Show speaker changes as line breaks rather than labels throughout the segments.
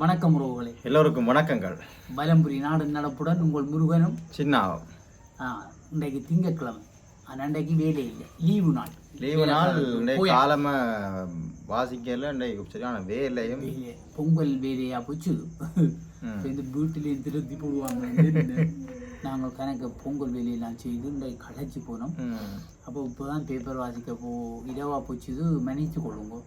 வணக்கம் உறவுகளே.
எல்லோருக்கும் வணக்கங்கள்.
பலம்புரி நாடு நடப்புடன் உங்கள் முருகனும்
சின்னாவும்.
இன்றைக்கு திங்கட்கிழமை. ஆனால் இன்றைக்கு வேலை இல்லை. லீவு நாள்.
லீவு நாள் இன்றைக்கு. காலமா வாசிக்கல இன்றைக்கு சரியான வேலையும்
வேலை பொங்கல் வேலையா போச்சு. இந்த வீட்டிலேயும் திருத்தி போடுவாங்க. நாங்கள் கணக்கு பொங்கல் வேலையெல்லாம் செய்து இன்றைக்கு களைச்சி போனோம். அப்போ இப்போ தான் பேப்பர் வாசிக்க போ இரவா போச்சுது. மன்னிச்சு கொள்ளுங்க.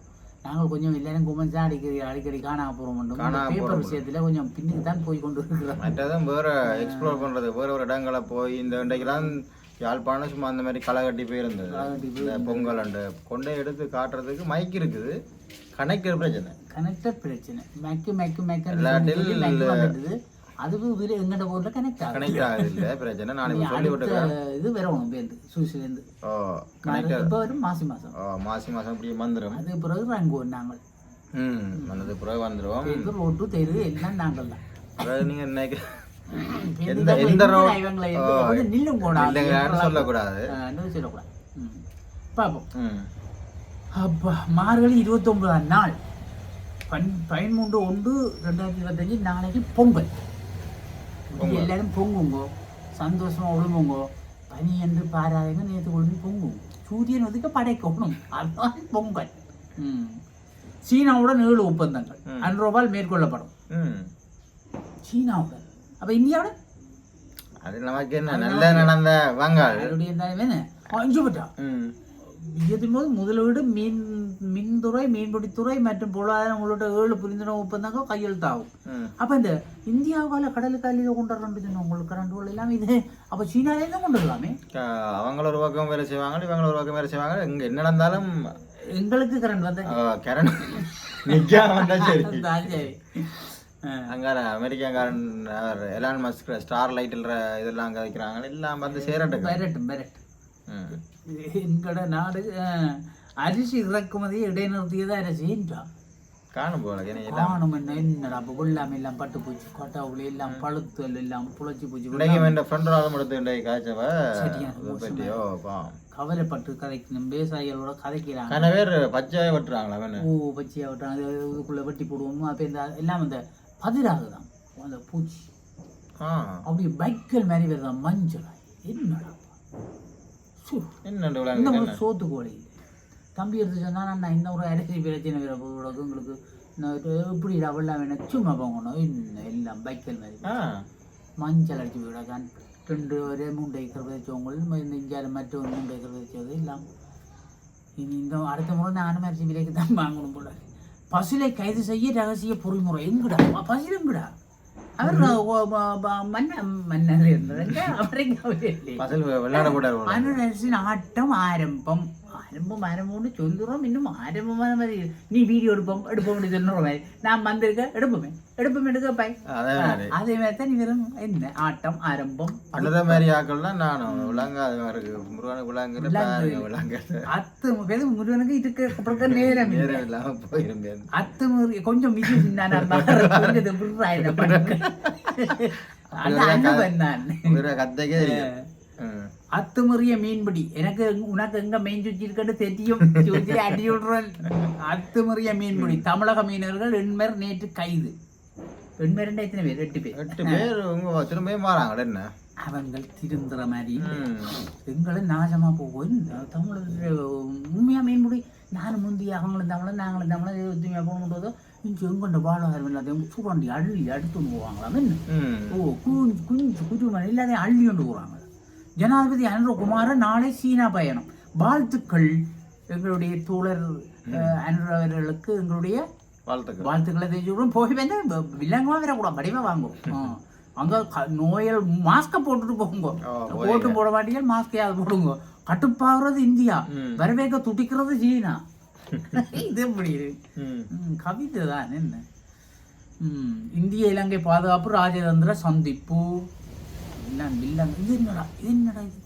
நாங்கள் கொஞ்சம் எல்லாரும் குமஞ்சா அடிக்கடி அடிக்கடி காணாம போகிறோம் பேப்பர். விஷயத்தில் கொஞ்சம் பின்னுக்கு தான் போய் கொண்டு இருக்கிறோம்
மற்றதும் வேற எக்ஸ்ப்ளோர் பண்றது வேற ஒரு இடங்களை போய் இந்த இன்றைக்கெல்லாம் யாழ்ப்பாணம் சும்மா அந்த மாதிரி களை கட்டி போயிருந்தது. பொங்கல் அண்டு கொண்டே எடுத்து காட்டுறதுக்கு மைக் இருக்குது. கனெக்டர் பிரச்சனை.
கனெக்டர் பிரச்சனை. மேக்கு மேக்கு மேக்கு அதுக்கு இதுல எங்கட ஊர்ல கனெக்ட் ஆகும்
கனெக்ட் ஆகுது இல்லை பிரச்சனை. நான் இப்போ சொல்லி விட்டுக்கிறேன்
இது வரணும் பேருந்து சூசிலேருந்து
ஓ கனெக்டர்
இப்போ வரும் மாசி மாசம்.
ஓ மாசி மாதம் இப்படி வந்துடும்
அது பிறகு ரங்கூர் நாங்கள்.
ம் வந்தது பிறகு வந்துடும்
பேருந்து ரோட்டு தெரு எல்லாம் நாங்கள் தான்.
பிறகு நீங்கள்
பேருந்து
எந்த எந்த ரோட்
நில்லும் போடாது
இல்லைங்கன்னு சொல்லக்கூடாது.
சொல்லக்கூடாது. பார்ப்போம் அப்பா மார்கழி இருபத்தொன்பதாம் நாள். பன் பதிமூன்று ஒன்று ரெண்டாயிரத்தி இருபத்தஞ்சு நாளைக்கு பொங்கல். எல்லாரும் பொங்குங்கோ சந்தோஷமா ஒழுங்குங்கோ பனி என்று பாராதங்க நேற்று கொண்டு பொங்குங்க சூரியன் ஒதுக்க படைக்கணும் அதுதான் பொங்கல். சீனாவுடன் ஏழு ஒப்பந்தங்கள். அன்ரோபால் மேற்கொள்ளப்படும் சீனாவுடன் அப்ப இந்தியாவுடன்
அது நமக்கு என்ன நல்ல நடந்த வங்காள்
அதனுடைய தானே அஞ்சு பட்டா
ம்
போது முதலீடு மீன் மின்துறை மீன்பிடித்துறை மற்றும் பொருளாதாரம் உள்ளிட்ட ஏழு புரிந்துணர்வு ஒப்பந்தங்கள் கையெழுத்தாகும். அப்ப இந்த இந்தியாவால கடலுக்கு அள்ளியில கொண்டு வரணும் உங்களுக்கு கரண்ட் எல்லாம் இது. அப்ப சீனாலேருந்து கொண்டு வரலாமே.
அவங்கள ஒரு பக்கம் வேலை செய்வாங்க இவங்கள ஒரு பக்கம் வேலை செய்வாங்க இங்க என்ன நடந்தாலும்
எங்களுக்கு கரண்ட் வந்த
கரண் நிக்காம வந்தா சரி.
சரி.
அங்கார அமெரிக்காக்காரன் எலான் மஸ்க் ஸ்டார் லைட்டில் இதெல்லாம் அங்கே வைக்கிறாங்க. எல்லாம் வந்து
பெரட்டும் பெரட்
ம்.
எங்கட நாடு அரிசி இறக்குமதி இடைநிறுத்தியதா என்ன செய்யா
காணும் போல
காணும் என்ன என்னடா அப்ப வெள்ளாமை எல்லாம் பட்டு போச்சு கொட்டாவுல எல்லாம் பழுத்தல் எல்லாம் புழைச்சி போச்சு
இன்றைக்கு என் ஃப்ரெண்ட் ஆளும் எடுத்து இன்றைக்கு காய்ச்சவ பற்றியோ
கவலைப்பட்டு கதைக்கணும் விவசாயிகளோட கதைக்கிறாங்க.
கன பேர் பச்சையாக வெட்டுறாங்களா அவனு?
பூ பச்சையா விட்டாங்க அது இதுக்குள்ள வெட்டி போடுவோம் அப்போ இந்த எல்லாம் அந்த பதிராகுதான். அந்த பூச்சி. அப்படி பைக்கல் மாதிரி வருதான் மஞ்சள் என்னடா சு,
என்ன
இந்த
விளாங்க
ஒரு சோத்து கோழி தம்பி எடுத்து சொன்னா நான் இந்த ஒரு அரிசி பிரச்சனை வேற போடுறது உங்களுக்கு எப்படி வெள்ளம் வேணும். சும்மா போகணும் இன்னும் எல்லாம் பைக்கல் மாதிரி மஞ்சள் அடிச்சு விடாதான் ரெண்டு ஒரே மூன்று ஏக்கர் விதைச்சவங்க இந்த இந்தியாவில் மற்ற ஒரு மூன்று ஏக்கர் விதைச்சது எல்லாம். இனி இந்த அடுத்த முறை நானும் அரிசி விலைக்கு தான் வாங்கணும் போல பசுலை கைது செய்ய ரகசிய பொறிமுறை. எங்கடா? பசுல எங்கடா? அவர் மன்னர். மன்னரசின் ஆட்டம் ஆரம்பம். ஆரம்பம் ஆரம்பம்னு சொல்லுறோம் இன்னும் ஆரம்பமான மாதிரி நீ வீடியோ எடுப்போம் எடுப்போம்னு சொல்லுற மாதிரி நான் வந்திருக்க எடுப்போமே எடுப்போம் எடுக்க பாய்
அதே மாதிரி
அதே மாதிரி தான் நீ வெறும் என்ன ஆட்டம் ஆரம்பம்
அந்த மாதிரி ஆக்கள்லாம் நானும் விளாங்காத இருக்கு முருகனுக்கு விளாங்குற பாருங்க விளாங்க
அத்து பேரு முருகனுக்கு இதுக்கு நேரம்.
நேரம் இல்லாம போயிருந்தேன்
அத்து முருக கொஞ்சம் மிதி
ஒரு கத்தைக்கே.
அத்துமுறிய மீன்பிடி. எனக்கு உனக்கு எங்க மீன் சுத்தி இருக்கன்னு தெரியும். சுத்தி அடி விடுறேன். அத்துமுறிய மீன்பிடி. தமிழக மீனவர்கள் எண்மர் நேற்று கைது. எண்மர் எத்தனை பேர்? எட்டு பேர்.
எட்டு பேர். உங்க திரும்பியும் வராங்களே என்ன?
அவங்கள் திருந்துற மாதிரி
ம்.
எங்களை நாசமா போகும். தமிழர் உண்மையா மீன்பிடி? நானும் முந்தி அவங்களும் தமிழன் நாங்களும் தமிழன். ஒத்துமையா போகணுன்றதோ இங்கே எங்கொண்ட வாழ்வாதாரம் எல்லாத்தையும் சூடாண்டி அள்ளி அடுத்து போவாங்களாம் என்ன. ஓ குஞ்சு குஞ்சு குஜுமன் எல்லாத்தையும் அள்ளி கொண்டு போகிறாங்க ஜனாதிபதி அனுரகுமார நாளை சீனா பயணம். வாழ்த்துக்கள் எங்களுடைய தோழர் அஹ், அனுர அவர்களுக்கு எங்களுடைய
வாழ்த்துக்கள்.
வாழ்த்துக்களை தெரிஞ்சுக்கிறோம் போய் வந்து வில்லங்கமாக வரக்கூடாது வடிவாக வாங்கும் ஆ. அங்க நோயல் மாஸ்கை போட்டுட்டு போங்க.
ஓ,
போட்டு போட மாட்டீங்க மாஸ்கையாவது போடுங்க. கட்டுப்பாகிறது இந்தியா. வரவேற்க துடிக்கிறது சீனா. இது எப்படி கவிதை தான் என்ன? இந்திய இலங்கை பாதுகாப்பு ராஜதந்திர சந்திப்பு. எல்லாம் வில்லங்க இது என்னடா இது என்னடா இது?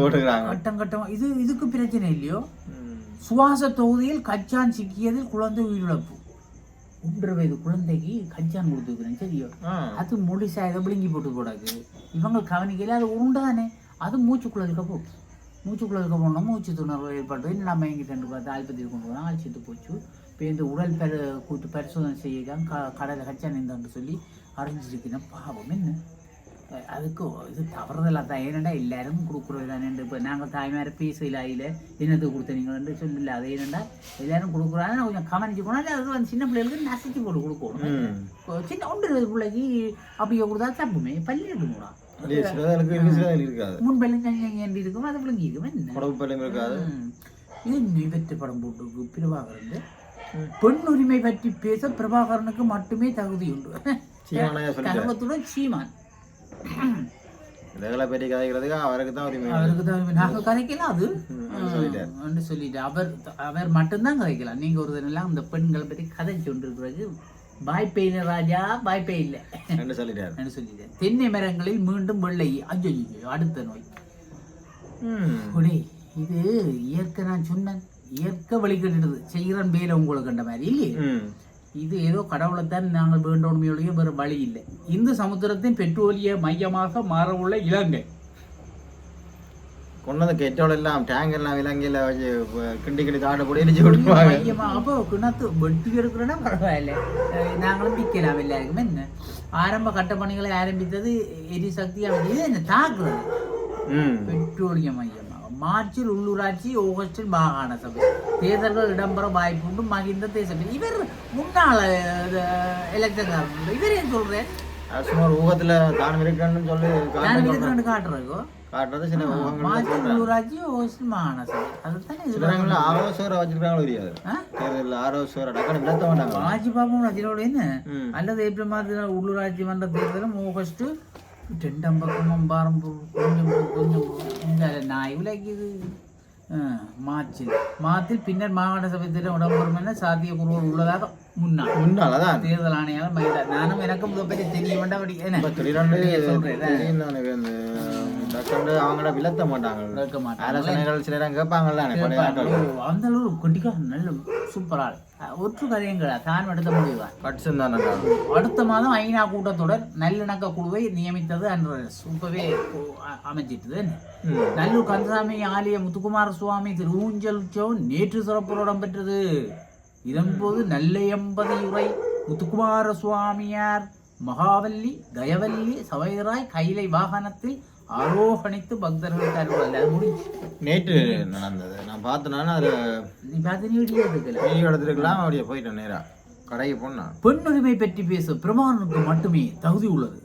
போட்டுக்கிறாங்க.
கட்டம் கட்டம் இது இதுக்கு பிரச்சனை இல்லையோ. சுவாச தொகுதியில் கச்சான் சிக்கியதில் குழந்தை உயிரிழப்பு. ஒன்றரை வயது குழந்தைக்கு கச்சான் கொடுத்துருக்குறேன் சரியோ. அது முழுசா இதை விழுங்கி போட்டு போடாது இவங்க கவனிக்கல அது உருண்டானே. அது மூச்சுக்குள்ள இருக்க போ மூச்சுக்குள்ள இருக்க போனோம் மூச்சு துணர்வு ஏற்பட்டு என்ன மயங்கிட்டு பார்த்து ஆஸ்பத்திரி கொண்டு போனால் செத்து போச்சு. இப்போ இந்த உடல் பெரு கூட்டு பரிசோதனை செய்யலாம் க கடையில் கச்சான் இருந்தான்னு சொல்லி அறிஞ்சிருக்கிறேன். பாவம் என்ன? அதுக்கு இது தவறுதலாக தான் ஏனண்டா எல்லாரும் கொடுக்குறது தானே இப்போ நாங்கள் தாய்மார் பேசல அதில் என்னத்துக்கு கொடுத்த நீங்கள் சொல்லல அது ஏனண்டா? எல்லாரும் கொடுக்குறாங்க கொஞ்சம் கவனிச்சு போனால் அது வந்து சின்ன பிள்ளைகளுக்கு நசுக்கி போட்டு கொடுக்கணும் சின்ன ஒன்று பிள்ளைக்கு அப்படியே கொடுத்தா தப்புமே. பள்ளி எடுக்கணும்டா இருக்கும்? அது பிள்ளைங்க இருக்கும். என்ன? நிவர்த்தி படம் போட்டு பிரபாகரன். பெண் உரிமை பற்றி பேச பிரபாகரனுக்கு மட்டுமே தகுதி உண்டு சீமான்.
இதெல்லாம் பெரிய கதைக்கிறதுக்கு அவருக்கு தான் உரிமை
அவருக்கு தான் நாங்கள் கதைக்கலாம் அது
சொல்லிட்டாரு.
சொல்லிட்டு அவர் அவர் மட்டும்தான் கதைக்கலாம் நீங்க ஒரு தினம் அந்த பெண்களை பற்றி கதைச்சு கொண்டிருக்கிறது வாய்ப்பே இல்லை ராஜா வாய்ப்பே இல்லை
என்று சொல்லிட்டாரு
என்று சொல்லிட்டேன் தென்னை மரங்களில் மீண்டும் வெள்ளை அஞ்சோ அடுத்த நோய். ஒடே இது இயற்கை நான் சொன்னேன் இயற்கை வழிகட்டுது செய்கிறன் வேலை உங்களுக்கு கண்ட மாதிரி இல்லையே. இது ஏதோ கடவுளைத்தான் நாங்கள் வேண்டோன்மையோடைய வேறு வழி இல்லை. இந்து சமுத்திரத்தின் பெட்ரோலிய மையமாக மாறவுள்ள இலங்கை.
கொண்டு வந்து கெட்டோட எல்லாம் டேங்க் எல்லாம் விலங்கில வச்சு கிண்டி கிண்டி தாண்ட போட்டு எரிஞ்சு விட்டுருவாங்க.
மையமா? அப்போ கிணத்து வெட்டி எடுக்கிறோன்னா பரவாயில்ல. நாங்களும் விற்கலாம் எல்லாருக்குமே. என்ன? ஆரம்ப கட்ட பணிகளை ஆரம்பித்தது எரிசக்தி அப்படி இது என்ன தாக்குறது
ம்.
பெட்ரோலிய மையமாக மார்ச்சில் உள்ளூராட்சி ஆகஸ்டில் மாகாண சபை தேர்தல்கள் இடம்பெற வாய்ப்புண்டு மகிந்த தேசம் இவர் முன்னாள் எலெக்ஷன் இவர் ஏன்
சும்மா ஒரு ஊகத்துல தானம் இருக்கணும்னு சொல்லி
நான்
காட்டுறது
இருக்கிறேன்னு காட்டுறதோ
சில
மார்ச்சில் உள்ளூராட்சி ஆகஸ்டில் மாகாண சபை அதுதானே இது
சில இடங்கள்ல ஆரோசோரை வச்சிருக்காங்களோ தெரியாது? தேர்தலில் ஆரோசோரை டக்குனு விளத்த மாட்டாங்க
ஆட்சி பார்ப்போம் அதிலோட என்ன. அல்லது ஏப்ரல் மாதத்தில் உள்ளூராட்சி மன்ற தேர்தலும் ஆகஸ்ட் ரெண்டம்பக்கம் அம்பாரம் கொஞ்சம் கொஞ்சம். இந்த நாய் விலைக்குது மார்ச்சில் மார்ச்சில் பின்னர் மாகாண சபை தேர்தல் இடம்பெறும் என சாத்தியக்கூறுகள் உள்ளதாக முன்னாள்
முன்னாள் அதான்
தேர்தல் ஆணையாளர் மகிழ்ந்தார் நானும் எனக்கும் இதை பற்றி தெரிய வேண்டாம் அப்படி என்ன
இப்ப அவங்கள விளத்த மாட்டாங்க.
கேட்க மாட்டாங்க.
சில நேரம்
அந்த அளவு கொட்டிக்கா நல்ல சூப்பரால் ஒற்று கதையங்களா? தான் எடுத்த முடிவார்
தான் நல்லா
அடுத்த மாதம் ஐநா கூட்டத்தொடர் நல்லிணக்க குழுவை நியமித்தது அன்று. சூப்பவே அ- அமைச்சிட்டது
ம்.
நல்லூர் கந்தசாமி ஆலய முத்துக்குமார சுவாமி திரு ஊஞ்சல் உற்சவம் நேற்று சிறப்பு இடம்பெற்றது இதன்போது நல்ல எம்பதி உரை முத்துக்குமார சுவாமியார் மகாவல்லி தயவல்லி சவைராய் கைலை வாகனத்தில் ஆரோகணித்து பக்தர்களுக்கு அருள் அது முடிஞ்சு.
நேற்று நடந்தது. நான் பார்த்தேன்னா அது
நீ பார்த்து நீ வீடியோ
எடுத்துருக்கலாம் அப்படியே போயிட்டேன் நேரா. கடைக்கு போனேன்
பெண்ணுரிமை பற்றி பேச பிரமாணனுக்கு மட்டுமே தகுதி உள்ளது.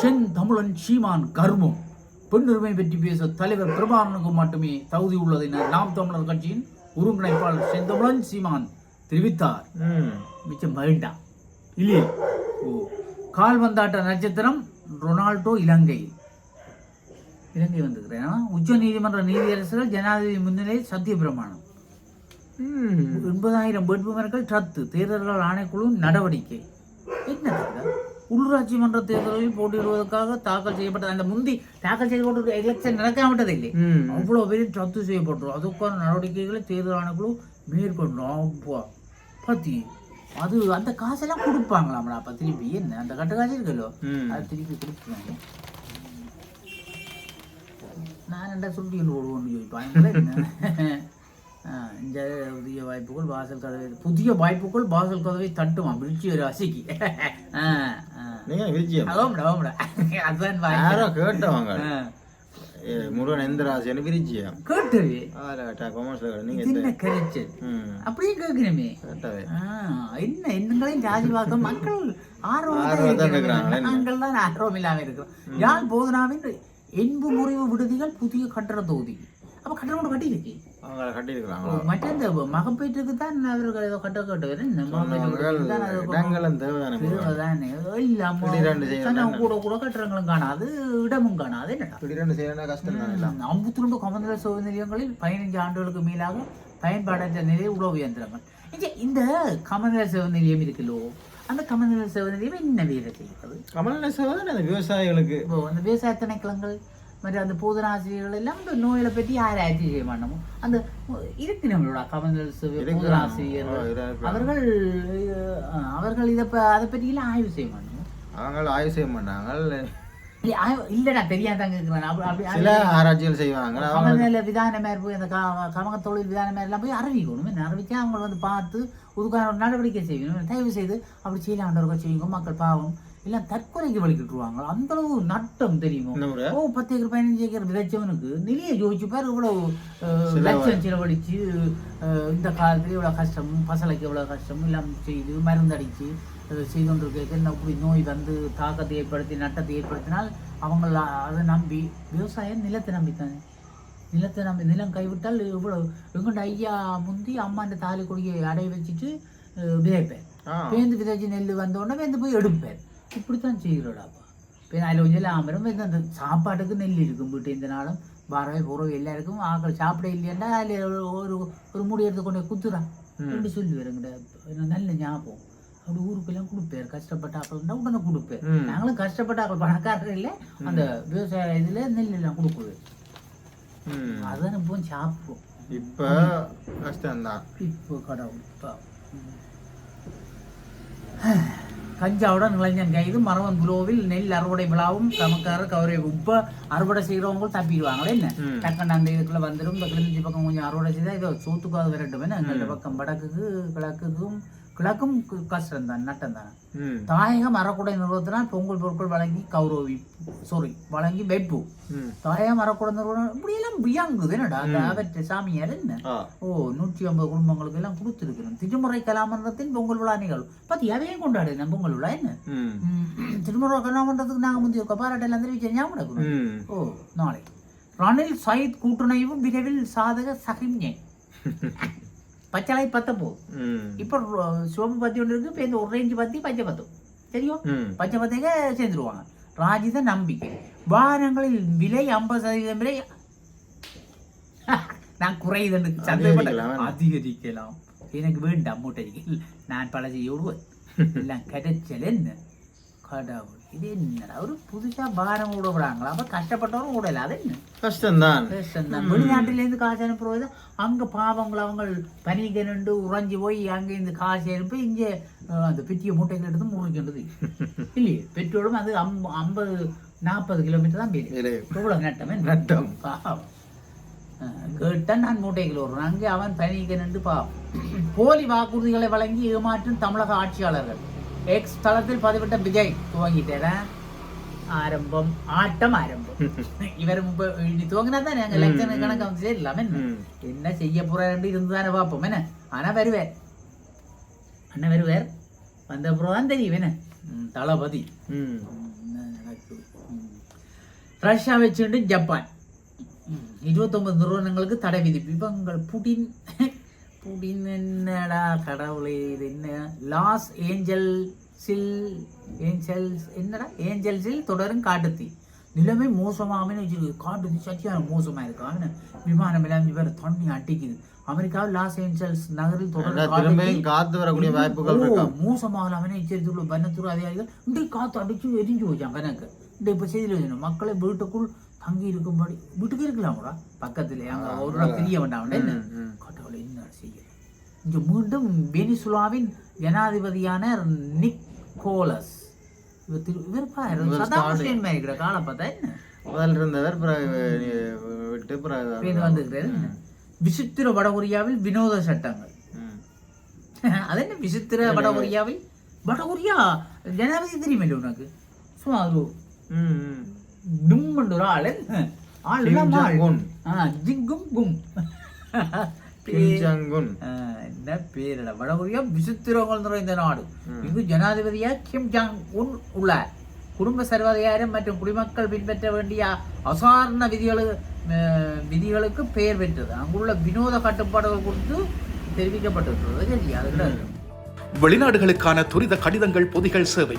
சென் தமிழன் சீமான் கர்மம். பெண்ணுரிமை பற்றி பேச தலைவர் பிரபாகரனுக்கு மட்டுமே தகுதி உள்ளது என நாம் தமிழர் கட்சியின் ஒருங்கிணைப்பாளர் செந்தமிழன் சீமான் தெரிவித்தார். மிச்சம் வேண்டாம் இல்லையே? ஓ. கால்பந்தாட்ட நட்சத்திரம் ரொனால்டோ இலங்கை. இலங்கை வந்துக்கிறேன் உச்ச நீதிமன்ற நீதியரசர்கள் ஜனாதிபதி முன்னிலையில் சத்திய பிரமாணம். எண்பதாயிரம் வேட்புமனுக்கள் ரத்து. தேர்தல்கள் ஆணைக்குழு நடவடிக்கை. என்ன? உள்ளூராட்சி மன்ற தேர்தலில் போட்டியிடுவதற்காக தாக்கல் செய்யப்பட்ட அந்த முந்தி தாக்கல் செய்யப்பட்ட எலெக்ஷன் நடக்காம விட்டது இல்லை அவ்வளோ பேரும் ரத்து செய்யப்பட்டுரும். அதுக்கான நடவடிக்கைகளை தேர்தல் ஆணைக்குழு மேற்கொண்டோம் அப்பா பத்தி அது அந்த காசெல்லாம் கொடுப்பாங்களாம்டா. அப்ப திருப்பி என்ன? அந்த கட்ட காசு இருக்குல்லோ
ம்.
அது திருப்பி கொடுத்துருவாங்க. நான் என்ன சுட்டி கொண்டு ஓடுவோம்னு சொல்லிப்பாங்க இந்த புதிய வாய்ப்புகள் வாசல் கதவை புதிய வாய்ப்புகள் வாசல் கதவை தட்டுமா விழிச்சி ஒரு. அதுதான்
யாரோ. கேட்டவங்க முருகன் எந்த ராசின்னு விரிச்சியம்
கேட்டவே
எந்த-
கரைச்சல் அப்படியே கேட்கணுமே என்ன எண்ணங்களையும் ஜாதி வாக்கம் மக்கள் ஆர்வம்? நாங்கள் தான் ஆர்வம் இல்லாம இருக்கிறோம் யாழ் போதனாவின் என்பு முறிவு விடுதிகள் புதிய கட்டட தொகுதி. அப்ப கட்டடம் கூட கட்டியிருக்கு. மற்ற இந்த மகப்பேற்றுக்கு தான் அவர்கள் ஏதோ கட்ட
செய்ய
கூட கூட கட்டுறங்களும் காணாது இடமும் காணாது என்னடா.
திடீரென்று செய்யணும் கஷ்டம் தான் எல்லாம்.
ஐம்பத்தி ரெண்டு கமந்திர சோதனை நிலையங்களில் பதினைஞ்சு ஆண்டுகளுக்கு மேலாக பயன்பாடற்ற நிலை உழவு இயந்திரங்கள். இந்த கமந்திர சோதனை நிலையம் இருக்குல்லோ? அந்த கமநல சேவனையும் என்ன வேலை செய்கிறது
கமல்ஹாசன் அந்த விவசாயிகளுக்கு
இப்போ அந்த விவசாய திணைக்களங்கள் மற்றும் அந்த பூதனாசிரியர்கள் எல்லாம் இந்த நோயில பற்றி ஆராய்ச்சி செய்ய மாட்டோமோ அந்த இருக்கு நம்மளோட
இருக்கு.
பூதனாசிரியர்கள். அவர்கள் அவர்கள் இதை அதை பற்றியெல்லாம் ஆய்வு செய்ய மாட்டோம்
அவங்க ஆய்வு செய்ய மாட்டாங்க
இல்லடா தெரியாதாங்க
சில ஆராய்ச்சிகள் செய்வாங்க. அவங்க
கமநல விதான மேற் போய் அந்த கமக தொழில் எல்லாம் போய் அறிவிக்கணும் என்ன அறிவிச்சா அவங்க வந்து பார்த்து ஒதுக்கான நடவடிக்கை செய்யணும். தயவு செய்து அப்படி செய்யலாண்டவர்கள் செய்யுங்க. மக்கள் பாவம். எல்லாம் தற்கொலைக்கு வலிக்கிட்டுருவாங்க அந்த அளவு நட்டம் தெரியுமோ? ஓ பத்து ஏக்கர் பதினஞ்சு ஏக்கர் விதைச்சவனுக்கு நிறைய யோசிச்சு பாரு
சில-
லட்சம் செலவழிச்சு இந்த காலத்துல இவ்வளவு கஷ்டம் பசலைக்கு எவ்வளவு கஷ்டம் எல்லாம் செய்து மருந்தடிச்சு அஹ், செய்து கொண்டிருக்க என்ன இப்படி நோய் வந்து தாக்கத்தை ஏற்படுத்தி நட்டத்தை ஏற்படுத்தினால் அவங்க அதை நம்பி விவசாயம் நிலத்தை நம்பித்தானே நிலத்தை நம்பி நிலம் கைவிட்டால் இவ்வளவு எங்கள்ட ஐயா முந்தி அம்மாண்ட தாலி கொடியை அடைய வச்சுட்டு விதைப்பேன். பேந்து விதைச்சு நெல் வந்தோடனே வேந்து போய் எடுப்பேன். இப்படித்தான் செய்கிறோடாப்பா இப்போ அதில் கொஞ்சம் வந்து அந்த சாப்பாட்டுக்கு நெல் இருக்கும் வீட்டு இந்த நாளும். வரவே போகிறோம் எல்லாருக்கும் ஆக்கள் சாப்பிட இல்லையாண்டா அதில் ஒரு ஒரு மூடி எடுத்து கொண்டு குத்துறான். அப்படி சொல்லி வருங்கடா நல்ல ஞாபகம். அப்படி ஊருக்கெல்லாம் கொடுப்பேன் கஷ்டப்பட்ட ஆக்கள் உடனே கொடுப்பேன். நாங்களும் கஷ்டப்பட்ட ஆக்கள் பணக்காரர் இல்லை அந்த விவசாய இதில் நெல் எல்லாம் கொடுக்குது. அதுதான் இப்போ சாப்பிடுவோம்.
இப்ப கஷ்டம்தான்.
இப்போ கடவுள் இப்போ கஞ்சாவுடன் இளைஞன் கைது மரவன் புலோவில் நெல் அறுவடை விழாவும் கமக்காரர் கவரை உப்ப அறுவடை செய்கிறவங்க தப்பிடுவாங்களே என்ன. டக்குன்னு அந்த இதுக்குள்ள வந்துடும் இந்த கிளிநொச்சி பக்கம் கொஞ்சம் அறுவடை செய்தால் இதோ சோத்துக்காது வரட்டும். என்ன எங்களோட பக்கம் வடக்குக்கு கிழக்குக்கும் கிழக்கும் கஷ்டம் தான் நட்டம் தான் தாயகம் அறக்குடை நிறுவனத்தினால் பொங்கல் பொருட்கள் வழங்கி கௌரவி சாரி வழங்கி வைப்பு. தாயகம் அறக்குடை நிறுவனம் இப்படியெல்லாம் வியங்குது. என்னடா அவற்றை சாமியார் என்ன? ஓ நூற்றி ஐம்பது குடும்பங்களுக்கு எல்லாம் கொடுத்துருக்கிறோம். திருமுறை கலாமன்றத்தின் பொங்கல் விழா நிகழ்வு. பத்தி அதையும் கொண்டாடு நம்ம பொங்கல் விழா என்ன? திருமுறை கலாமன்றத்துக்கு நாங்கள் முந்தைய பாராட்டு எல்லாம் தெரிவிச்ச ஞாபகம் ஓ நாளை. ரணில் சயித் கூட்டுணைவு விரைவில் சாதக சகிம்ஞை. பச்சளை பத்த போகுது
ம்.
இப்போ சிவப்பு பத்தி ஒன்று இருக்கு இப்போ இந்த ஒரேஞ்சு பத்தி பச்சை பத்தும். தெரியும்? பச்சை பத்திரிக்கை சேர்ந்துருவாங்க. ராஜித நம்பிக்கை. வாகனங்களில் விலை ஐம்பது சதவீதம் விலை நான் குறையுதுன்னு சந்தேகப்பட்டேன்.
அதிகரிக்கலாம்.
எனக்கு வேண்டாம் மூட்டைகள் நான் செய்ய விடுவேன் எல்லாம் கிடைச்சல் என்ன? கடவுள். இது என்னடா ஒரு புதுசா வாகனம் விட விடாங்களா அப்ப கஷ்டப்பட்டவரும் விடல அது என்ன?
கஷ்டம்தான்.
கஷ்டம்தான். வெளிநாட்டிலேருந்து காசு அனுப்புறது அங்க பாவங்கள் அவங்க பனிக்க நின்று உறைஞ்சி போய் அங்கே இந்த காசு அனுப்பி இங்கே அந்த பெட்டிய மூட்டைகள் எடுத்து முறிக்கின்றது இல்லையே? பெட்ரோலும் அது அம்ப ஐம்பது நாற்பது கிலோமீட்டர் தான் போயிடு
இது
எவ்வளவு நட்டம்?
நட்டம்.
பாவம். கேட்டால் நான் மூட்டைகள் வரும் அங்கே அவன் பனிக்க நின்று பாவம். போலி வாக்குறுதிகளை வழங்கி ஏமாற்றும் தமிழக ஆட்சியாளர்கள். எக்ஸ் தளத்தில் பதிவிட்ட விஜய் துவங்கிட்டேன் ஆரம்பம் ஆட்டம் ஆரம்பம். இவர் இப்ப இனி துவங்கினா தான் நாங்க லட்சண கணக்கு வந்து சேரலாம் என்ன? செய்ய போறாரு இருந்து தானே பார்ப்போம். என்ன? ஆனா வருவார். அண்ணன் வருவார். வந்த அப்புறம் தான் தெரியும். என்ன? தளபதி. ரஷ்யா வச்சுட்டு ஜப்பான். 29 நிறுவனங்களுக்கு தடை விதிப்பு. இவங்கள் புடின் என்னடா கடவுளே இது என்ன? லாஸ் ஏஞ்சல்ஸில் ஏஞ்சல்ஸ் என்னடா? ஏஞ்சல்ஸில் தொடரும் காட்டுத்தீ. நிலைமை மோசமாகவே வச்சிருக்கு காட்டுத்தீ சத்தியான மோசமா இருக்கு? அவன விமானம் எல்லாம் வேற தண்ணி அட்டிக்குது அமெரிக்காவில் லாஸ் ஏஞ்சல்ஸ் நகரில்
திரும்பியும் காத்து வரக்கூடிய வாய்ப்புகள்
மோசமாக அவனை எச்சரித்துள்ள வனத்துறை அதிகாரிகள் இன்றைக்கு காத்து அடிச்சு எரிஞ்சு வச்சாங்க கணக்கு. இந்த இப்போ செய்தியில் மக்களை வீட்டுக்குள் தங்கி இருக்கும்படி வீட்டுக்கு இருக்கலாம்டா பக்கத்துல அங்க ஒரு தெரிய வேண்டாம் என்ன. கடவுளை என்ன செய்ய இங்க மீண்டும் வெனிசுலாவின் ஜனாதிபதியான நிக்கோலஸ். இவர் திரு இவர் பாரு சதாம் ஹுசேன் மாதிரி இருக்கிற காலை பார்த்தா என்ன?
முதல்ல இருந்தவர் விட்டு
வந்துருக்கிறாரு விசித்திர வடகொரியாவில் வினோத சட்டங்கள். அது என்ன விசித்திர வடகொரியாவில்? வடகொரியா? ஜனாதிபதி தெரியுமில்ல உனக்கு? சும்மா ஒரு
ம், ம்.
டும் ஒரு ஆள்? ஆள்
கிம்
இல்லாம ஆள்.
Jong Un.
ஆ, ஜிங்கும் கும் என்ன பேரடா வடகொரியா விசித்திரங்கள் நிறைந்த நாடு. இங்கு ஜனாதிபதியா கிம் ஜாங் உன் உள்ளார் குடும்ப சர்வாதிகாரம் மற்றும் குடிமக்கள் பின்பற்ற வேண்டிய அசாரண விதிகளுக்கு விதிகளுக்கு பெயர் பெற்றது அங்குள்ள வினோத கட்டுப்பாடுகள் குறித்து தெரிவிக்கப்பட்டிருக்கிறது சரி அதுல
வெளிநாடுகளுக்கான துரித கடிதங்கள் பொதிகள் சேவை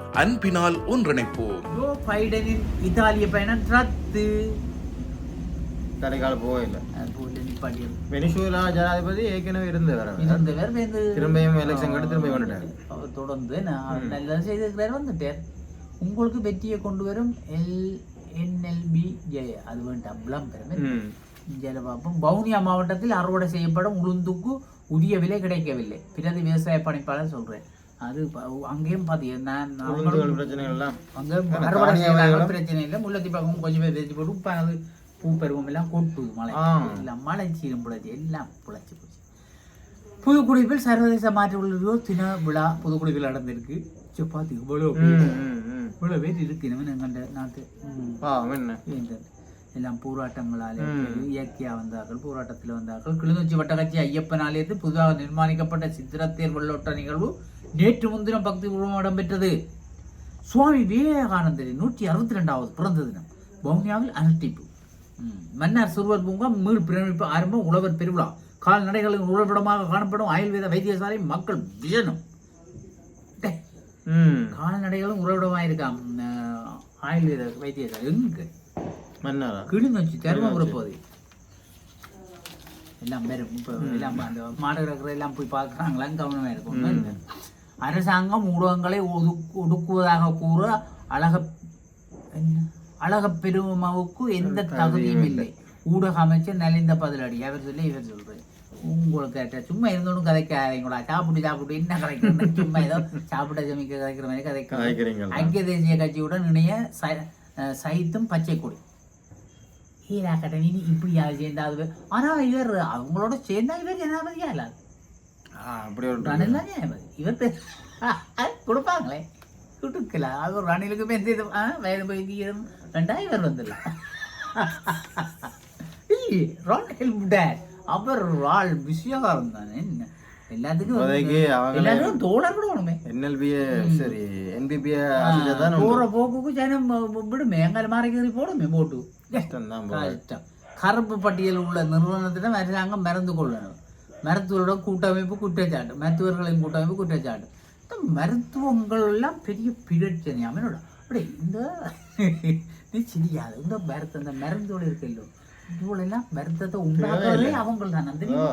அன்பினால் ஒன்றிணைப்போம்.
ஜோ பைடனின் இத்தாலிய பயணம் ரத்து.
கடைக்கால போகல வெனிசுலா ஜனாதிபதி ஏற்கனவே இருந்தவர் அவர்.
இருந்தவர்
திரும்பியும் எலெக்ஷன் கட்டு திரும்பி வந்துட்டார்.
தொடர்ந்து நான் நல்லது செய்திருக்கிறார் வந்துட்டார். உங்களுக்கு வெற்றியை கொண்டு வரும் எல் என்எல்பி ஜெய அது வேண்டாம் விளம்பரம்
ம்.
இந்தியாவில் பார்ப்போம் வவுனியா மாவட்டத்தில் அறுவடை செய்யப்படும் உளுந்துக்கு உரிய விலை கிடைக்கவில்லை. பிரதி விவசாய பணிப்பாளர் சொல்றேன். அது அங்கேயும் பார்த்தீங்கன்னா நான்
உளுந்துகள் பிரச்சனைகள் எல்லாம்
அங்கே அறுவடை செய்யறாங்க. பிரச்சனை இல்லை. முல்லத்தி பக்கம் கொஞ்சம் பேர் வச்சு போட்டு உப்பா அது பூ பருவம் எல்லாம் கொட்டுது மழை. எல்லாம் மழை சீரும் பிழைச்சி எல்லாம் பிழைச்சி போச்சு. புதுக்குடிப்பில் சர்வதேச மாற்று உள்ளூர் தின விழா புதுக்குடிப்பில் நடந்திருக்கு சப்பாத்தி இவ்வளோ. இவ்வளோ பேர். இருக்கு நம்ம எங்கண்ட நாட்டு? வேந்தர். எல்லாம் போராட்டங்களால்
ம்.
இயற்கையா வந்தார்கள் போராட்டத்தில் வந்தார்கள். கிளிநொச்சி வட்டக்கட்சி ஐயப்பன் ஆலயத்தில் புதிதாக நிர்மாணிக்கப்பட்ட சித்திரத்தேர் வெள்ளோட்ட நிகழ்வு நேற்று முன்தினம் பக்தி பூர்வம் இடம்பெற்றது. சுவாமி விவேகானந்தரின் நூற்றி அறுபத்தி ரெண்டாவது பிறந்த தினம். வவுனியாவில் அனுஷ்டிப்பு. மன்னார் சிறுவர் பூங்கா மீள் பிரமிப்பு ஆரம்பம் உழவர் பெருவிழா. கால்நடைகளின் உழவிடமாக காணப்படும் ஆயுர்வேத வைத்தியசாலை மக்கள் விஜனம். கால்நடைகளும் உறவிடமாக இருக்காம் அஹ், ஆயுர்வேத வைத்தியசாலை. எங்க? கிளிநொச்சி தருமபுர போகுது. எல்லாம் பேரும் இப்போ எல்லாம் அந்த இருக்கிற எல்லாம் போய் பார்க்குறாங்களான்னு கவனமாக இருக்கும். அரசாங்கம் ஊடகங்களை ஒதுக்கு ஒடுக்குவதாக கூற அழக என்ன? அழக பெருமாவுக்கு எந்த தகுதியும் இல்லை. ஊடக அமைச்சர் நலிந்த பதிலடி. அவர் சொல்லி இவர் சொல்றாரு. உங்களுக்கு கேட்ட சும்மா இருந்தோன்னு கதைக்காதீங்களா? சாப்பிட்டு சாப்பிட்டு என்ன கதைக்கிறேன் சும்மா ஏதோ சாப்பிட்ட சமைக்க கதைக்கிற மாதிரி கதைக்கிறேன்
கதைக்கிறீங்களா?
ஐக்கிய தேசிய கட்சியுடன் இணைய சைத்தும் பச்சை கொடி ஈரா கட்டணி இப்படி யார் சேர்ந்தாது ஆனா இவர் அவங்களோட சேர்ந்தா இவர் ஜனாதிபதியா இல்லாது
அப்படி ஒரு
ரணில் இவர் பே- அது கொடுப்பாங்களே. கொடுக்கல. அவர் ரணிலுக்கு பேர் இது. வயது போய் ரெண்டா இவர் வந்துடலாம். இல்லையே ரணில் முட்டார் அவர் ஆள் பிஸியாக தானே. என்ன? எல்லாத்துக்கும் தோழர் கூட வேணுமே
என்எல்பிஏ சரி என்பிபிஏ
போற போக்குக்கு ஜனம் விடுமே. எங்களை மாறி போடுமே போட்டு. கஷ்டம். கருப்பு பட்டியல் உள்ள நிறுவனத்திடம் அரசாங்கம் மறந்து கொள்ளணும். மருத்துவரோட கூட்டமைப்பு குற்றச்சாட்டு. மருத்துவர்களின் கூட்டமைப்பு குற்றச்சாட்டு. இந்த மருத்துவங்கள் எல்லாம் பெரிய பிரச்சனை அவனோட அப்படியே இந்த நீ சிரியாது இந்த மருத்துவ இந்த மருந்தோடு இருக்கல்லோ இவ்வளெல்லாம் மருத்துவத்தை உண்டாக்குறதே அவங்க தானே தெரியுமா.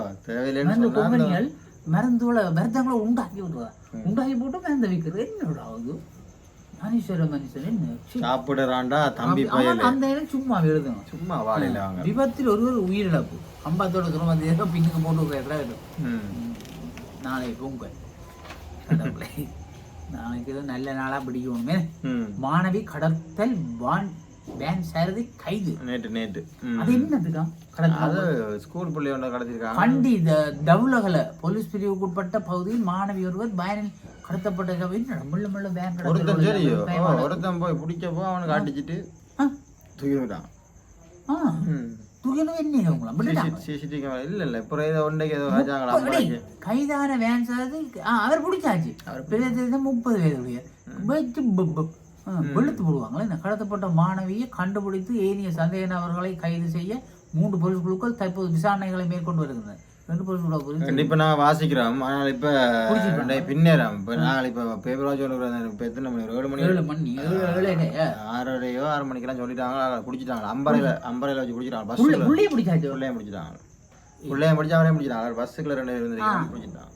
கம்பெனிகள் மருந்துகளை மருந்தங்களை உண்டாக்கி விடுறா உண்டாக்கி போட்டு மருந்து விற்கிறது. என்னோட ஆகுது மனுஷர மனுஷன் என்ன?
சாப்பிடுறான்டா தம்பி
அந்த இடம் சும்மா எழுதணும்
சும்மா வாழையில வாங்க.
விபத்தில் ஒருவர் உயிரிழப்பு. அம்பத்தோட துறவந்து ஏதோ பின்னுக்கு போட்டு இடம். நாளை பொங்கல். நாளைக்கு ஏதோ நல்ல நாளா பிடிக்கணுமே.
ம்.
மாணவி கடத்தல் வான் வேன் சாரதி கைது.
நேற்று நேற்று.
அது என்னதுக்கா?
அது ஸ்கூல் பிள்ளை ஒன்று கடத்திருக்காங்க.
கண்டி த டவுலகல போலீஸ் பிரிவுக்குட்பட்ட பகுதியில் மாணவி ஒருவர் பயனில் கடத்தப்பட்ட என்னடா முள்ள முள்ள வேன்
ஒருத்தன்
பயமானது.
ஒருத்தன் போய் பிடிக்கப்போ அவனுக்கு அடிச்சிட்டு தூக்கிவிட்டான்
ஆ, கைதான வேன் சாரதி ஆ, அவர் பிடிச்சாச்சு. தெரிஞ்ச முப்பது வயதுடைய வெச்சு வெளுத்து போடுவாங்களே இந்த கடத்தப்பட்ட மாணவியை கண்டுபிடித்து ஏனைய சந்தேக நபர்களை கைது செய்ய மூன்று போலீஸ் குழுக்கள் தற்போது விசாரணைகளை மேற்கொண்டு வருகின்றன. ரெண்டு
கண்டிப்பா நான் வாசிக்கிறோம் ஆனால் இப்ப பின்னேறாம் இப்ப நாள் இப்ப பேப்பர் வாட்ச் இப்ப எத்தனை மணி? ஏழு மணி?
ஏழு மணி.
ஆறரையோ ஆறு மணிக்கெல்லாம் சொல்லிட்டாங்க. குடிச்சிட்டாங்க. அம்பரையில அம்பரையில வச்சு குடிச்சிட்டாங்க. பஸ்ஸுல
புள்ளைய பிடிச்சாச்சு.
பிள்ளையும் பிடிச்சிட்டாங்க. பிள்ளையும் பிடிச்சா அவரையும் பிடிச்சிட்டாங்க. பஸ்ஸுக்குள்ள ரெண்டு பேர் பிடிச்சிட்டாங்க.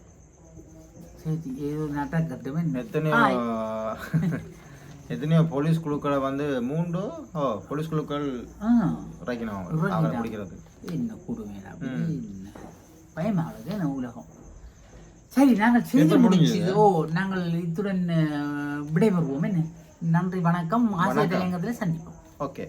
எத்தனையோ எத்தனையோ போலீஸ் குழுக்களை வந்து மூன்று ஓ போலீஸ் குழுக்கள்
உரைக்கிட்டாங்க.
அவரை பிடிக்கிறது.
என்ன கொடுமையா என்ன பயமாகுது என்ன உலகம். சரி நாங்கள் செய்தி முடிஞ்சது? ஓ நாங்கள் இத்துடன் விடைபெறுவோம். என்ன? நன்றி வணக்கம். ஆசிரியர் தலையங்கத்தில் சந்திப்போம்.
ஓகே.